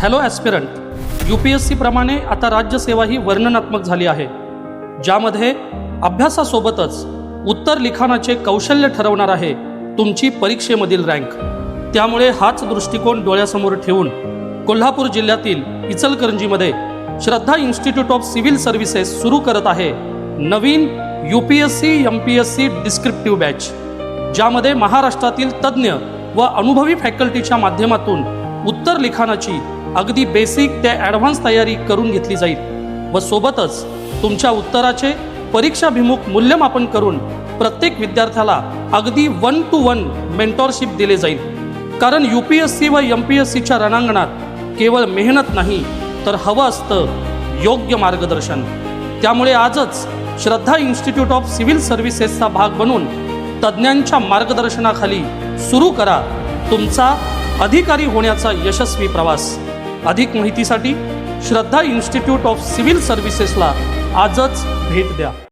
Hello aspirant U P S सीप्रमाणे आता राज्यसेवा ही वर्णनात्मक झाली आहे. ज्यामध्ये अभ्यासासोबतच उत्तर लिखाणाचे कौशल्य ठरवणार आहे तुमची परीक्षेमधील रँक. त्यामुळे हाच दृष्टिकोन डोळ्यासमोर ठेवून कोल्हापूर जिल्ह्यातील इचलकरंजीमध्ये Shraddha institute of civil services सुरू करत आहे नवीन U P S C M P S C descriptive batch ज्यामध्ये महाराष्ट्रातील तज्ज्ञ व अनुभवी फॅकल्टीच्या माध्यमातून उत्तर लिखाणाची अगदी बेसिक ते ॲडव्हान्स तयारी करून घेतली जाईल. व सोबतच तुमच्या उत्तराचे परीक्षाभिमुख मूल्यमापन करून प्रत्येक विद्यार्थ्याला अगदी वन टू वन मेंटॉरशिप दिले जाईल. कारण यू पी एस सी व एम पी एस सीच्या रणांगणात केवळ मेहनत नाही तर हवं असतं योग्य मार्गदर्शन. त्यामुळे आजच श्रद्धा इन्स्टिट्यूट ऑफ सिव्हिल सर्व्हिसेसचा भाग बनून तज्ज्ञांच्या मार्गदर्शनाखाली सुरू करा. तुमचा अधिकारी होण्याचा यशस्वी प्रवास. अधिक माहितीसाठी श्रद्धा इन्स्टिट्यूट ऑफ सिव्हिल सर्व्हिसेसला आजच भेट द्या.